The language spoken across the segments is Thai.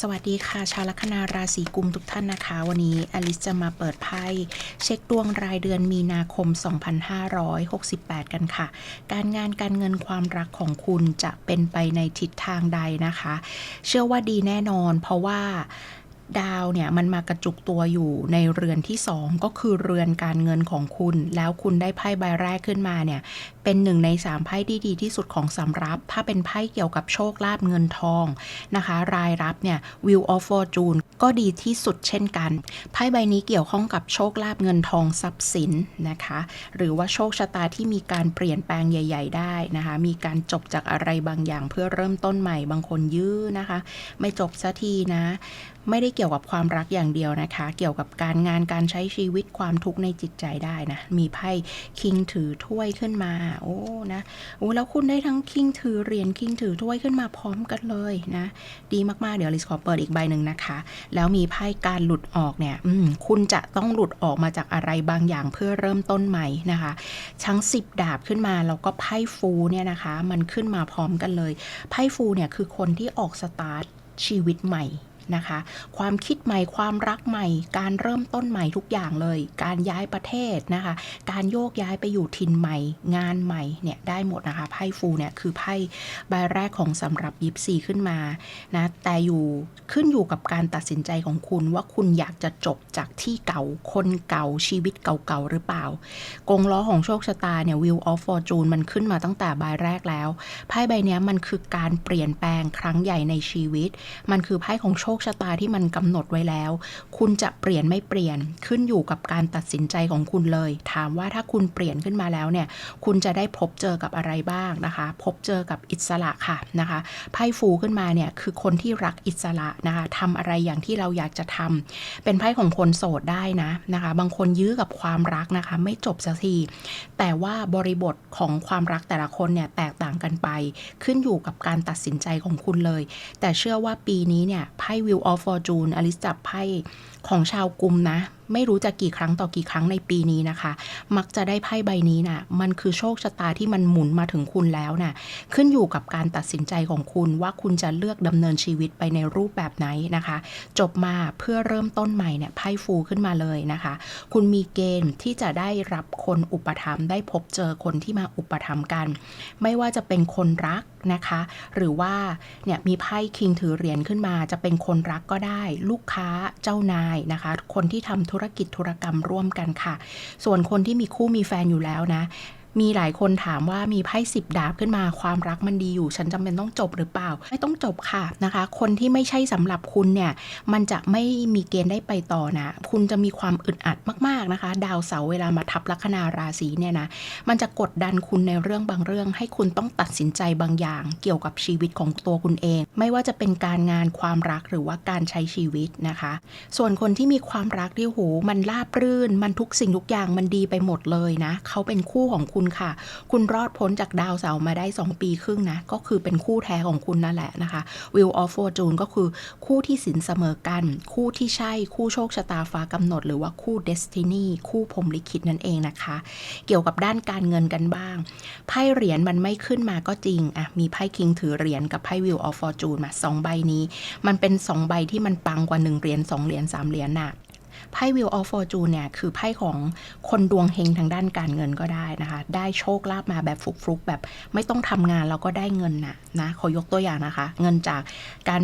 สวัสดีค่ะ ชาวลัคนาราศีกุมทุกท่านนะคะ วันนี้อลิสจะมาเปิดไพ่เช็คดวงรายเดือนมีนาคม 2568 กันค่ะ การงานการเงินความรักของคุณจะเป็นไปในทิศทางใดนะคะ เชื่อว่าดีแน่นอนเพราะว่า ดาวเนี่ยมันมากระจุกตัวอยู่ในเรือนที่ 2 ก็คือเรือนการเงินของคุณ แล้วคุณได้ไพ่ใบแรกขึ้นมาเนี่ย เป็นหนึ่งในสามไพ่ที่ดีที่สุดของสำรับ ถ้าเป็นไพ่เกี่ยวกับโชคลาภเงินทองนะคะ รายรับเนี่ย Wheel of Fortune ก็ดีที่สุดเช่นกัน ไพ่ใบนี้เกี่ยวข้องกับโชคลาภเงินทองทรัพย์สินนะคะ หรือว่าโชคชะตาที่มีการเปลี่ยนแปลงใหญ่ ๆ ได้นะคะ มีการจบจากอะไรบางอย่างเพื่อเริ่มต้นใหม่บางคนยื้อนะคะ ไม่จบสักทีนะ ไม่ได้เกี่ยวกับความรักอย่างเดียวนะคะ เกี่ยวกับการงานการใช้ชีวิตความทุกข์ในจิตใจได้นะ มีไพ่คิงถือถ้วยขึ้นมา โอ้นะโอ้แล้วคุณได้ทั้งคิงถือเหรียญคิงถือถ้วยขึ้นมาพร้อมกันเลยนะ ดีมากๆ เดี๋ยวลิสขอเปิดอีกใบหนึ่งนะคะ แล้วมีไพ่การหลุดออกเนี่ยอืมคุณจะต้องหลุดออกมาจากอะไรบางอย่างเพื่อเริ่มต้นใหม่นะคะทั้ง10 ดาบขึ้นมาแล้วก็ไพ่ฟูเนี่ยนะคะ มันขึ้นมาพร้อมกันเลย ไพ่ฟูเนี่ยคือคนที่ออกสตาร์ทชีวิตใหม่ นะคะ ความคิดใหม่ความรักใหม่ การเริ่มต้นใหม่ทุกอย่างเลย การย้ายประเทศนะคะ การโยกย้ายไปอยู่ถิ่นใหม่ งานใหม่เนี่ยได้หมดนะคะไพ่ฟูเนี่ยคือไพ่ใบแรกของสำหรับยิปซีขึ้นมานะแต่อยู่ขึ้นอยู่กับการตัดสินใจของคุณว่าคุณอยากจะจบจากที่เก่าคนเก่าชีวิตเก่าๆหรือเปล่ากงล้อของโชคชะตาเนี่ย Wheel of Fortune มันขึ้นมาตั้งแต่ใบแรกแล้วไพ่ใบนี้มันคือการเปลี่ยนแปลงครั้งใหญ่ในชีวิต มันคือไพ่ของโชคชะตาที่มันกำหนดไว้แล้ว คุณจะเปลี่ยนไม่เปลี่ยนขึ้นอยู่กับการตัดสินใจของคุณเลย ถามว่าถ้าคุณเปลี่ยนขึ้นมาแล้วเนี่ย คุณจะได้พบเจอกับอะไรบ้างนะคะ พบเจอกับอิสระค่ะนะคะไพ่ฟูขึ้นมาเนี่ยคือคนที่รักอิสระนะคะทำอะไรอย่างที่เราอยากจะทำเป็นไพ่ของคนโสดได้นะนะคะ บางคนยื้อกับความรักนะคะ ไม่จบสักที แต่ว่าบริบทของความรักแต่ละคนเนี่ยแตกต่างกันไป ขึ้นอยู่กับการตัดสินใจของคุณเลย แต่เชื่อว่าปีนี้เนี่ยไพ่ Wheel of Fortune อลิสจับไพ่ของชาวกลุ่มนะ ไม่รู้จะกี่ครั้งต่อกี่ครั้งในปีนี้นะคะ มักจะได้ไพ่ใบนี้นะ่ะมันคือโชคชะตาที่มันหมุนมาถึงคุณแล้วน่ะขึ้นอยู่กับการตัดสินใจของคุณว่าคุณจะเลือกดำเนินชีวิตไปในรูปแบบไหนนะคะ จบมาเพื่อเริ่มต้นใหม่เนี่ยไพ่ฟูขึ้นมาเลยนะคะ คุณมีเกณฑ์ที่จะได้รับคนอุปถัมภ์ได้พบเจอคนที่มาอุปถัมภ์กัน ไม่ว่าจะเป็นคนรักนะคะ หรือว่าเนี่ยมีไพ่คิงถือเหรียญขึ้นมา จะเป็นคนรักก็ได้ ลูกค้าเจ้านายนะคะ คนที่ทำธุรกิจธุรกรรมร่วมกันค่ะ ส่วนคนที่มีคู่มีแฟนอยู่แล้วนะ มีหลายคนถามว่ามีไพ่สิบดาบขึ้นมาความรักมันดีอยู่ ฉันจำเป็นต้องจบหรือเปล่า ไม่ต้องจบค่ะนะคะ คนที่ไม่ใช่สำหรับคุณเนี่ยมันจะไม่มีเกณฑ์ได้ไปต่อนะ คุณจะมีความอึดอัดมากๆนะคะ ดาวเสาเวลามาทับลัคนาราศีเนี่ยนะมันจะกดดันคุณในเรื่องบางเรื่อง ให้คุณต้องตัดสินใจบางอย่าง เกี่ยวกับชีวิตของตัวคุณเอง ไม่ว่าจะเป็นการงานความรักหรือว่าการใช้ชีวิตนะคะ ส่วนคนที่มีความรักที่โหมันราบรื่น มันทุกสิ่งทุกอย่างมันดีไปหมดเลยนะเขาเป็นคู่ของคุณค่ะ คุณรอดพ้นจากดาวเสาร์มาได้ 2 ปีครึ่งนะ ก็คือเป็นคู่แท้ของคุณนั่นแหละนะคะ Will of Fortune ก็คือคู่ที่สินเสมอกัน คู่ที่ใช่ คู่โชคชะตาฟ้ากำหนด หรือว่าคู่ Destiny คู่พรมลิขิตนั่นเองนะคะ เกี่ยวกับด้านการเงินกันบ้าง ไพ่เหรียญมันไม่ขึ้นมาก็จริงอะมีไพ่คิงถือเหรียญกับไพ่ Wheel of Fortune มาสองใบนี้ มันเป็นสองใบที่มันปังกว่า 1 เหรียญ2เหรียญ3เหรียญน่ะ ไพ่ Wheel of Fortune เนี่ย คือไพ่ของคนดวงเฮงทางด้านการเงินก็ได้นะคะ ได้โชคลาภมาแบบฟลุกๆ แบบไม่ต้องทำงานแล้วก็ได้เงินนะนะขอยกตัวอย่างนะคะ เงินจากการ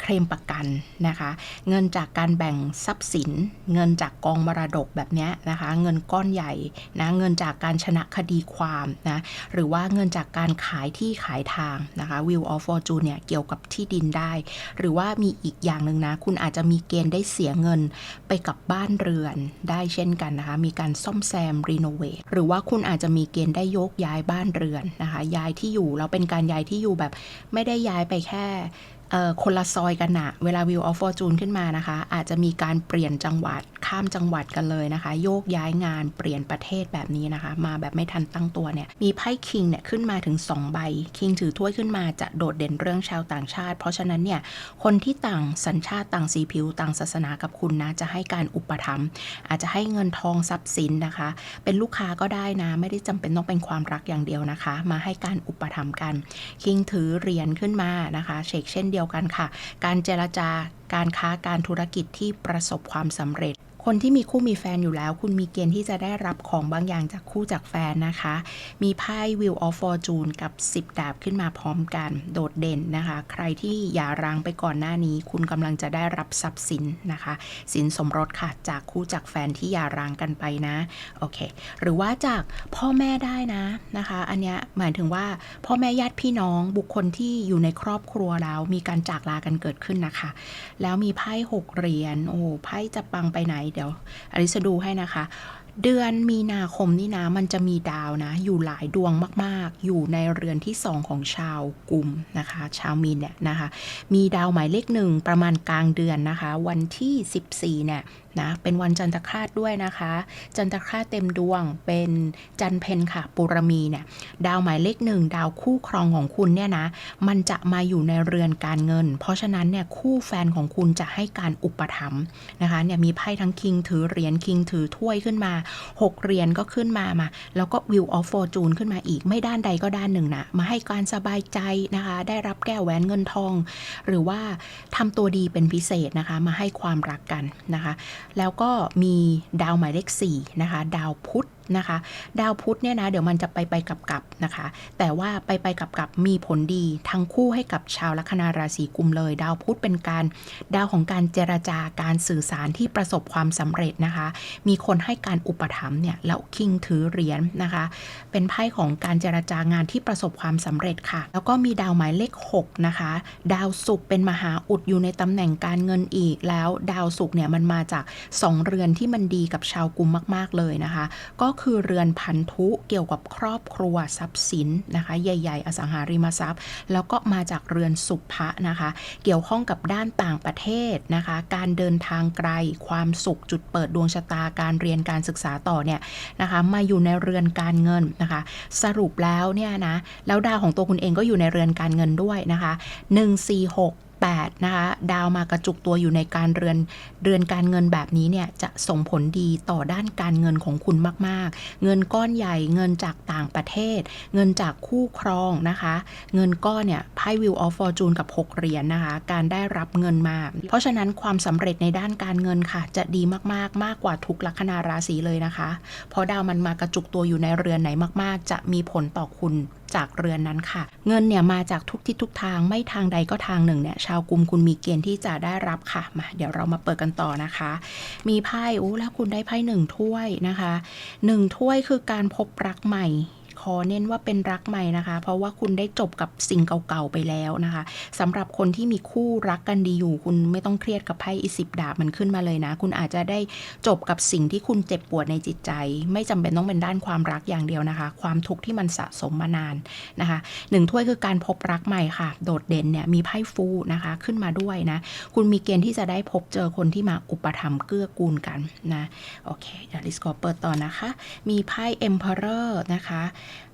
เคลมประกันนะคะ เงินจากการแบ่งทรัพย์สิน เงินจากกองมรดกแบบเนี้ยนะคะ เงินก้อนใหญ่นะเงินจากการชนะคดีความนะหรือว่าเงินจากการขายที่ขายทางนะคะ Wheel of Fortune เนี่ยเกี่ยวกับที่ดินได้ หรือว่ามีอีกอย่างหนึ่งนะ คุณอาจจะมีเกณฑ์ได้เสียเงินไปกับบ้านเรือนได้เช่นกันนะคะ มีการซ่อมแซมรีโนเวทหรือว่าคุณอาจจะมีเกณฑ์ได้โยกย้ายบ้านเรือนนะคะ ย้ายที่อยู่แล้วเป็นการย้ายที่อยู่แบบไม่ได้ย้ายไปแค่ คนละซอยกันนะเวลา Wheel of Fortune ขึ้นมานะคะ อาจจะมีการเปลี่ยนจังหวัดข้ามจังหวัดกันเลยนะคะ โยกย้ายงานเปลี่ยนประเทศแบบนี้นะคะ มาแบบไม่ทันตั้งตัวเนี่ย มีไพ่คิงเนี่ยขึ้นมาถึง 2 ใบคิงถือถ้วยขึ้นมาจะโดดเด่นเรื่องชาวต่างชาติ เพราะฉะนั้นเนี่ย คนที่ต่างสัญชาติต่างสีผิวต่างศาสนากับคุณนะ จะให้การอุปถัมภ์อาจจะให้เงินทองทรัพย์สินนะคะ เป็นลูกค้าก็ได้นะ ไม่ได้จำเป็นต้องเป็นความรักอย่างเดียวนะคะ มาให้การอุปถัมภ์กันคิงถือเหรียญขึ้นมานะคะเชกเช่นเดียวกันค่ะ การเจรจาการค้าการธุรกิจที่ประสบความสำเร็จ คนที่มีคู่มีแฟนอยู่แล้ว คุณมีเกณฑ์ที่จะได้รับของบางอย่างจากคู่จากแฟนนะคะ มีไพ่ Wheel of Fortune กับ 10 ดาบขึ้นมาพร้อมกันโดดเด่นนะคะ ใครที่หย่าร้างไปก่อนหน้านี้ คุณกำลังจะได้รับทรัพย์สินนะคะสินสมรสค่ะจากคู่จากแฟนที่หย่าร้างกันไปนะโอเค หรือว่าจากพ่อแม่ได้นะนะคะ อันเนี้ยหมายถึงว่าพ่อแม่ญาติพี่น้องบุคคลที่อยู่ในครอบครัวแล้วมีการจากลากันเกิดขึ้นนะคะ แล้วมีไพ่หกเหรียญโอ้ไพ่จะปังไปไหนดี๋ยวอลิสดูให้นะคะ เดือนมีนาคมนี่นะ มันจะมีดาวนะ อยู่หลายดวงมากๆ อยู่ในเรือนที่สองของชาวกลุ่มนะคะ ชาวมีนเนี่ยนะคะ มีดาวหมายเลขหนึ่งประมาณกลางเดือนนะคะ วันที่ 14เนี่ยนะเป็นวันจันทคราสด้วยนะคะ จันทคราสเต็มดวงเป็นจันเพนค่ะ ปุรมีเนี่ยดาวหมายเลขหนึ่งดาวคู่ครองของคุณเนี่ยนะมันจะมาอยู่ในเรือนการเงิน เพราะฉะนั้นเนี่ยคู่แฟนของคุณจะให้การอุปถัมภ์นะคะเนี่ยมีไพ่ทั้งคิงถือเหรียญคิงถือถ้วยขึ้นมา 6 เหรียญก็ขึ้นมามา แล้วก็ Wheel of Fortune ขึ้นมาอีกไม่ด้านใดก็ด้านหนึ่งนะมาให้การสบายใจนะคะ ได้รับแก้วแหวนเงินทอง หรือว่าทำตัวดีเป็นพิเศษนะคะ มาให้ความรักกันนะคะแล้วก็มีดาวหมายเลข4นะคะ ดาวพุธ นะคะ ดาวพุธเนี่ยนะ เดี๋ยวมันจะไปไปกลับกับนะคะ แต่ว่าไปไปกลับกับมีผลดีทั้งคู่ให้กับชาวลัคนาราศีกุมเลย ดาวพุธเป็นการดาวของการเจรจาการสื่อสารที่ประสบความสำเร็จนะคะ มีคนให้การอุปถัมภ์เนี่ยแล้วคิงถือเหรียญนะคะ เป็นไพ่ของการเจรจางานที่ประสบความสำเร็จค่ะ แล้วก็มีดาวหมายเลข6นะคะดาวศุกร์เป็นมหาอุดอยู่ในตำแหน่งการเงินอีกแล้ว ดาวศุกร์เนี่ยมันมาจาก 2 เรือนที่มันดีกับชาวกุมมาก ๆ เลยนะคะ ก็คือเรือนพันธุเกี่ยวกับครอบครัวทรัพย์สินนะคะ ใหญ่ ๆ อสังหาริมทรัพย์ แล้วก็มาจากเรือนสุภะนะคะ เกี่ยวข้องกับด้านต่างประเทศนะคะ การเดินทางไกล ความสุขจุดเปิดดวงชะตาการเรียนการศึกษาต่อเนี่ยนะคะมาอยู่ในเรือนการเงินนะคะ สรุปแล้วเนี่ยนะแล้วดาวของตัวคุณเองก็อยู่ในเรือนการเงินด้วยนะคะ146 8 นะคะ ดาวมากระจุกตัวอยู่ในการเรือนเรือนการเงินแบบนี้เนี่ยจะส่งผลดีต่อด้านการเงินของคุณมาก ๆ เงินก้อนใหญ่เงินจากต่างประเทศ เงินจากคู่ครองนะคะ เงินก้อนเนี่ยไพ่ Wheel of Fortune กับ 6 เหรียญนนะคะ การได้รับเงินมา เพราะฉะนั้นความสำเร็จในด้านการเงินค่ะ จะดีมากๆ มากกว่าทุกลัคนาราศีเลยนะคะ เพราะดาวมันมากระจุกตัวอยู่ในเรือนไหนมาก ๆ จะมีผลต่อคุณจากเรือนนั้นค่ะ เงินเนี่ยมาจากทุกทิศทุกทางไม่ทางใดก็ทางหนึ่งเนี่ยชาวกลุ่มคุณมีเกณฑ์ที่จะได้รับค่ะมาเดี๋ยวเรามาเปิดกันต่อนะคะ มีไพ่อู้แล้วคุณได้ไพ่หนึ่งถ้วยนะคะหนึ่งถ้วยคือการพบรักใหม่ ขอเน้นว่าเป็นรักใหม่นะคะ เพราะว่าคุณได้จบกับสิ่งเก่าๆไปแล้วนะคะสำหรับคนที่มีคู่รักกันดีอยู่ คุณไม่ต้องเครียดกับไพ่อีสิบดาบมันขึ้นมาเลยนะ คุณอาจจะได้จบกับสิ่งที่คุณเจ็บปวดในจิตใจ ไม่จำเป็นต้องเป็นด้านความรักอย่างเดียวนะคะ ความทุกข์ที่มันสะสมมานานนะคะหนึ่งถ้วยคือการพบรักใหม่ค่ะ โดดเด่นเนี่ยมีไพ่ฟูนะคะขึ้นมาด้วยนะคุณมีเกณฑ์ที่จะได้พบเจอคนที่มาอุปถัมภ์เกื้อกูลกันนะโอเคเดี๋ยวลิสขอเปิดต่อนะคะ มีไพ่ Emperor นะคะ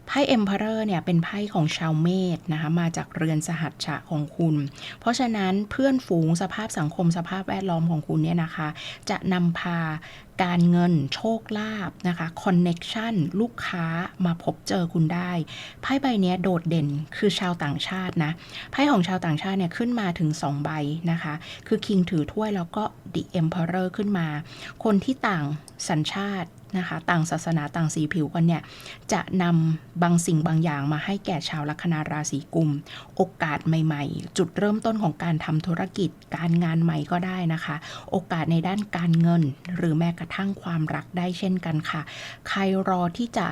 ไพ่เอ็มเพอเนี่ยเป็นไพ่ของชาวเมษนะคะมาจากเรือนสหัชชะของคุณ เพราะฉะนั้นเพื่อนฝูงสภาพสังคมสภาพแวดล้อมของคุณเนี่ยนะคะ จะนำพาการเงินโชคลาภนะคะคอนเน็ชันลูกค้ามาพบเจอคุณได้ ไพ่ใบนี้โดดเด่นคือชาวต่างชาตินะ ไพ่ของชาวต่างชาติเนี่ยขึ้นมาถึง 2 ใบนะคะ คือคิงถือถ้วยแล้วก็ The Emperor ขึ้นมา คนที่ต่างสัญชาตินะคะต่างศาสนาต่างสีผิวกันเนี่ย จะนำบางสิ่งบางอย่างมาให้แก่ชาวลัคนาราศีกุม โอกาสใหม่ๆ จุดเริ่มต้นของการทำธุรกิจการงานใหม่ก็ได้นะคะ โอกาสในด้านการเงินหรือแม้กระทั่งความรักได้เช่นกันค่ะ ใครรอที่จะ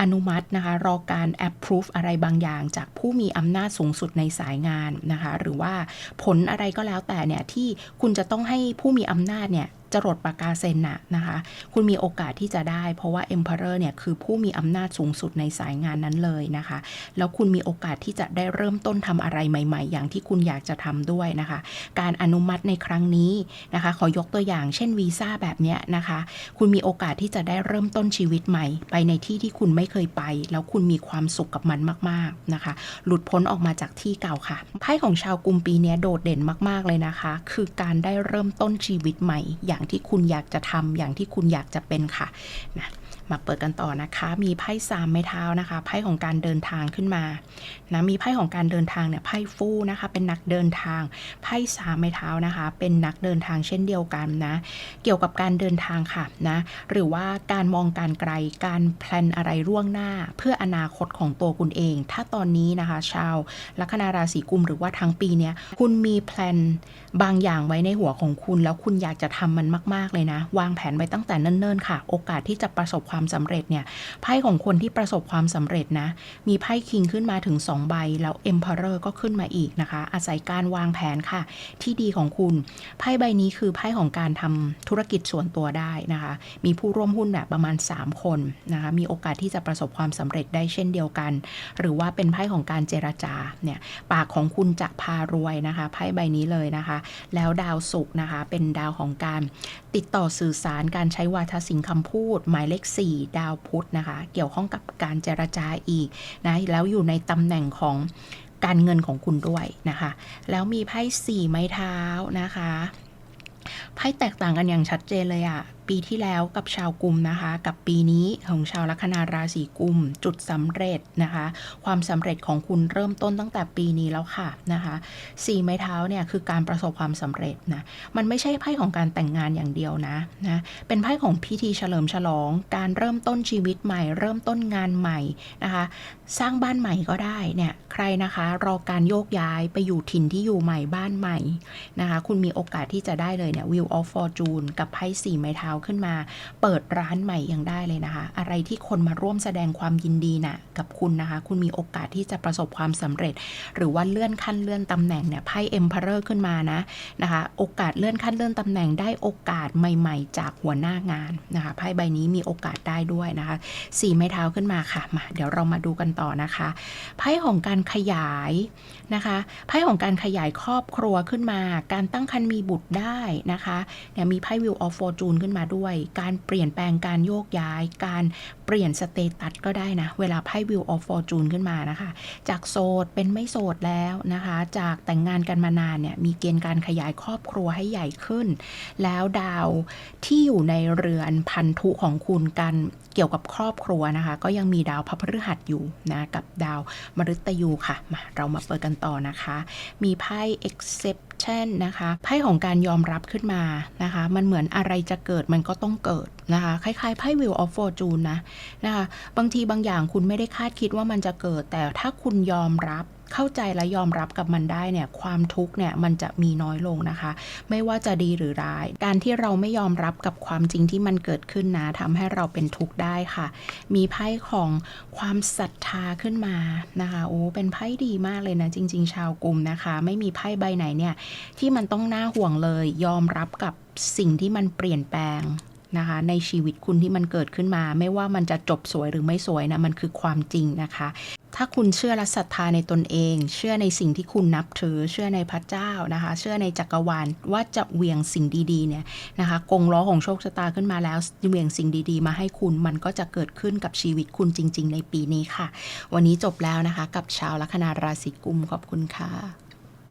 อนุมัตินะคะรอการ approve อะไรบางอย่าง จากผู้มีอำนาจสูงสุดในสายงานนะคะ หรือว่าผลอะไรก็แล้วแต่เนี่ยที่คุณจะต้องให้ผู้มีอำนาจเนี่ย จรดปากกาเซนน่ะนะคะ คุณมีโอกาสที่จะได้ เพราะว่า Emperor เนี่ยคือผู้มีอำนาจสูงสุดในสายงานนั้นเลยนะคะ แล้วคุณมีโอกาสที่จะได้เริ่มต้นทำอะไรใหม่ ๆ อย่างที่คุณอยากจะทำด้วยนะคะ การอนุมัติในครั้งนี้นะคะ ขอยกตัวอย่างเช่นวีซ่าแบบเนี้ยนะคะ คุณมีโอกาสที่จะได้เริ่มต้นชีวิตใหม่ ไปในที่ที่คุณไม่เคยไป แล้วคุณมีความสุขกับมันมากๆนะคะ หลุดพ้นออกมาจากที่เก่าค่ะไพ่ของชาวกุมปีเนี้ยโดดเด่นมาก ๆเลยนะคะ คือการได้เริ่มต้นชีวิตใหม่อย่างที่คุณอยากจะทำอย่างที่คุณอยากจะเป็นค่ะนะ มาเปิดกันต่อนะคะ มีไพ่สามไม้เท้านะคะ ไพ่ของการเดินทางขึ้นมา นะ มีไพ่ของการเดินทางเนี่ย ไพ่ฟู่นะคะ เป็นนักเดินทาง ไพ่สามไม้เท้านะคะ เป็นนักเดินทางเช่นเดียวกันนะ เกี่ยวกับการเดินทางค่ะนะ หรือว่าการมองการไกล การแพลนอะไรล่วงหน้า เพื่ออนาคตของตัวคุณเอง ถ้าตอนนี้นะคะ ชาวลัคนาราศีกุมหรือว่าทั้งปีเนี้ยคุณมีแพลนบางอย่างไว้ในหัวของคุณ แล้วคุณอยากจะทำมันมาก ๆเลยนะ วางแผนไว้ตั้งแต่เนิ่นๆค่ะ โอกาสที่จะประสบความความสำเร็จเนี่ยไพ่ของคนที่ประสบความสำเร็จนะ มีไพ่คิงขึ้นมาถึง 2 ใบ แล้ว Emperor ก็ขึ้นมาอีกนะคะ อาศัยการวางแผนค่ะ ที่ดีของคุณไพ่ใบนี้คือไพ่ของการทำธุรกิจส่วนตัวได้นะคะ มีผู้ร่วมหุ้นแบบประมาณ 3 คนนะคะ มีโอกาสที่จะประสบความสำเร็จได้เช่นเดียวกัน หรือว่าเป็นไพ่ของการเจรจาเนี่ยปากของคุณจะพารวยนะคะไพ่ใบนี้เลยนะคะ แล้วดาวศุกร์นะคะ เป็นดาวของการติดต่อสื่อสารการใช้วาทศิลป์คำพูด หมายเลข 4 ดาวพุธนะคะ เกี่ยวข้องกับการเจรจาอีกนะแล้วอยู่ในตำแหน่งของการเงินของคุณด้วยนะคะ แล้วมีไพ่สี่ไม้เท้านะคะไพ่แตกต่างกันอย่างชัดเจนเลยอะ ปีที่แล้วกับชาวกลุ่มนะคะ กับปีนี้ของชาวลัคนาราศีกุม จุดสำเร็จนะคะ ความสำเร็จของคุณเริ่มต้นตั้งแต่ปีนี้แล้วค่ะนะคะสี่ไม้เท้าเนี่ยคือการประสบความสำเร็จนะมันไม่ใช่ไพ่ของการแต่งงานอย่างเดียวนะนะเป็นไพ่ของพิธีเฉลิมฉลอง การเริ่มต้นชีวิตใหม่ เริ่มต้นงานใหม่นะคะ สร้างบ้านใหม่ก็ได้เนี่ยใครนะคะรอการโยกย้ายไปอยู่ถิ่นที่อยู่ใหม่บ้านใหม่นะคะ คุณมีโอกาสที่จะได้เลยเนี่ย Wheel of Fortune กับไพ่สี่ไม้เท้าขึ้นมา เปิดร้านใหม่ยังได้เลยนะคะ อะไรที่คนมาร่วมแสดงความยินดีนะ่ะกับคุณนะคะ คุณมีโอกาสที่จะประสบความสำเร็จ หรือว่าเลื่อนขั้นเลื่อนตำแหน่งเนี่ยไพ่ Emperor ขึ้นมานะนะคะ โอกาสเลื่อนขั้นเลื่อนตำแหน่งได้โอกาสใหม่ ๆ จากหัวหน้างานนะคะไพ่ใบนี้มีโอกาสได้ด้วยนะคะสี่ไม้เท้าขึ้นมาค่ะมาเดี๋ยวเรามาดูกันต่อนะคะไพ่ของการขยายนะคะไพ่ของการขยายครอบครัวขึ้นมา การตั้งครรภ์มีบุตรได้นะคะเนี่ยมีไพ่ Wheel of Fortune ขึ้นมาด้วย การเปลี่ยนแปลงการโยกย้าย การเปลี่ยนสเตตัสก็ได้นะ เวลาไพ่ Wheel of Fortune ขึ้นมานะคะ จากโสดเป็นไม่โสดแล้วนะคะ จากแต่งงานกันมานานเนี่ย มีเกณฑ์การขยายครอบครัวให้ใหญ่ขึ้น แล้วดาวที่อยู่ในเรือนพันธุของคุณกันเกี่ยวกับครอบครัวนะคะ ก็ยังมีดาวพระพฤหัสอยู่นะกับดาวมฤตยูค่ะมาเรามาเปิดกันต่อนะคะ มีไพ่ exception นะคะไพ่ของการยอมรับขึ้นมานะคะ มันเหมือนอะไรจะเกิดมันก็ต้องเกิดนะคะ คล้ายๆไพ่ Wheel of Fortune นะนะคะ บางทีบางอย่างคุณไม่ได้คาดคิดว่ามันจะเกิด แต่ถ้าคุณยอมรับ เข้าใจและยอมรับกับมันได้เนี่ยความทุกข์เนี่ยมันจะมีน้อยลงนะคะ ไม่ว่าจะดีหรือร้าย การที่เราไม่ยอมรับกับความจริงที่มันเกิดขึ้นนะทำให้เราเป็นทุกข์ได้ค่ะ มีไพ่ของความศรัทธาขึ้นมานะคะโอ้เป็นไพ่ดีมากเลยนะจริง ๆ ชาวกลุ่มนะคะ ไม่มีไพ่ใบไหนเนี่ยที่มันต้องน่าห่วงเลย ยอมรับกับสิ่งที่มันเปลี่ยนแปลงนะคะในชีวิตคุณที่มันเกิดขึ้นมา ไม่ว่ามันจะจบสวยหรือไม่สวยนะมันคือความจริงนะคะ ถ้าคุณเชื่อและศรัทธาในตนเอง เชื่อในสิ่งที่คุณนับถือ เชื่อในพระเจ้านะคะ เชื่อในจักรวาลว่าจะเวียงสิ่งดีๆเนี่ยนะคะกงล้อของโชคชะตาขึ้นมาแล้วเวียงสิ่งดีๆ มาให้คุณมันก็จะเกิดขึ้นกับชีวิตคุณจริง ๆ ในปีนี้ค่ะ วันนี้จบแล้วนะคะ กับชาวลัคนาราศีกุมขอบคุณค่ะ